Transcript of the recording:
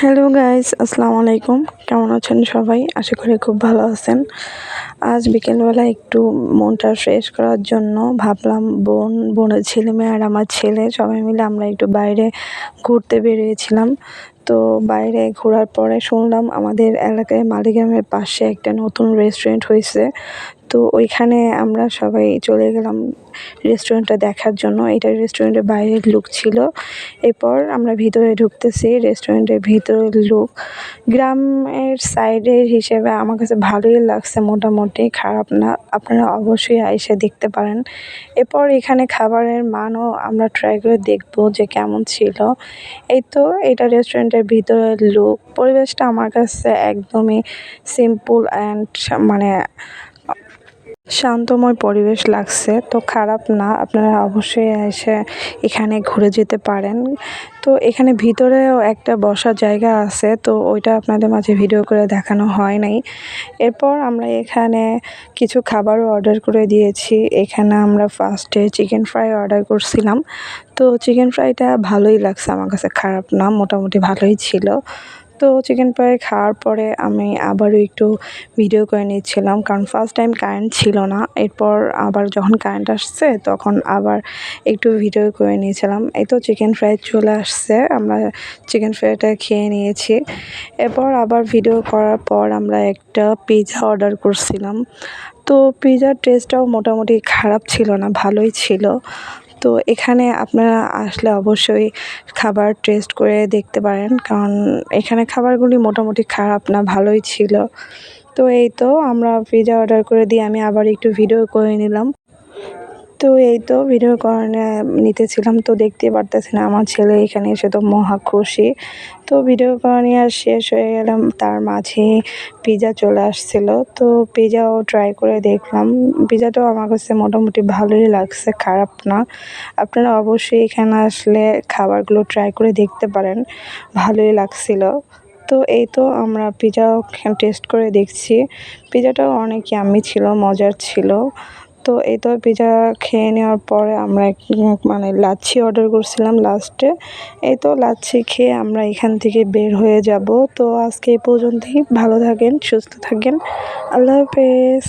Hello guys আসসালামু আলাইকুম কেমন আছেন সবাই? আশা করি খুব ভালো আছেন। আজ বিকেলবেলা একটু মনটা ফ্রেশ করার জন্য ভাবলাম, বোন, বোনের ছেলে মেয়ে আর আমার ছেলে সবাই মিলে আমরা একটু বাইরে ঘুরতে বেরিয়েছিলাম। তো বাইরে ঘোরার পরে শুনলাম আমাদের এলাকায় মালিগ্রামের পাশে একটা নতুন রেস্টুরেন্ট হয়েছে। তো ওইখানে আমরা সবাই চলে গেলাম রেস্টুরেন্টটা দেখার জন্য। এটা রেস্টুরেন্টের বাইরের লুক ছিল। এরপর আমরা ভিতরে ঢুকতেছি। রেস্টুরেন্টের ভিতরের লুক গ্রামের সাইডের হিসেবে আমার কাছে ভালোই লাগছে মোটামুটি। খারাপ না। আপনারা অবশ্যই এসে দেখতে পারেন। এরপর এখানে খাবারের মানও আমরা ট্রাই করে দেখব যে কেমন ছিল। এই তো এটা রেস্টুরেন্টের ভিতরের লুক পরিবেশটা আমার কাছে একদমই সিম্পল অ্যান্ড মানে শান্তময় পরিবেশ লাগছে, তো খারাপ না। আপনারা অবশ্যই এসে এখানে ঘুরে যেতে পারেন। তো এখানে ভিতরেও একটা বসার জায়গা আছে, তো ওইটা আপনাদের মাঝে ভিডিও করে দেখানো হয় নাই। এরপর আমরা এখানে কিছু খাবারও অর্ডার করে দিয়েছি। এখানে আমরা ফার্স্টে চিকেন ফ্রাই অর্ডার করছিলাম। তো চিকেন ফ্রাইটা ভালোই লাগছে আমার কাছে, খারাপ না, মোটামুটি ভালোই ছিল। তো চিকেন ফ্রাই খাওয়ার পরে আমি আবারও একটু ভিডিও করে নিচ্ছিলাম। কারণ ফার্স্ট টাইম কারেন্ট ছিল না। এরপর আবার যখন কারেন্ট আসছে, তখন আবার একটু ভিডিও করে নিয়েছিলাম। এই তো চিকেন ফ্রাই চলে আসছে। আমরা চিকেন ফ্রাইটা খেয়ে নিয়েছি। এরপর আবার ভিডিও করার পর আমরা একটা পিৎজা অর্ডার করছিলাম। তো পিৎজার টেস্টটাও মোটামুটি খারাপ ছিল না, ভালোই ছিল। তো এখানে আপনারা আসলে অবশ্যই খাবার টেস্ট করে দেখতে পারেন। কারণ এখানে খাবারগুলি মোটামুটি খারাপ না, ভালোই ছিল। তো এই তো আমরা পিজা অর্ডার করে দিয়ে আমি আবার একটু ভিডিও করে নিলাম। তো এই তো ভিডিও করে নিতেছিলাম, তো দেখতে পারতেছি না আমার ছেলে এখানে এসে তো মহা খুশি। তো ভিডিও করে আর শেষ হয়ে গেলাম, তার মাঝে পিৎজা চলে আসছিল। তো পিৎজাও ট্রাই করে দেখলাম পিৎজাটাও আমার কাছে মোটামুটি ভালোই লাগছে, খারাপ না। আপনারা অবশ্যই এখানে আসলে খাবারগুলো ট্রাই করে দেখতে পারেন, ভালোই লাগছিল। তো এই তো আমরা পিৎজাও টেস্ট করে দেখছি। পিৎজাটাও অনেক ইয়াম্মি ছিল, মজার ছিল। তো এই তো পিজা খেয়ে নেওয়ার পরে আমরা মানে লাচ্ছি অর্ডার করছিলাম লাস্টে এই তো লাচ্ছি খেয়ে আমরা এখান থেকে বের হয়ে যাব। তো আজকে এই পর্যন্তই। ভালো থাকেন, সুস্থ থাকেন। আল্লাহ হাফেজ।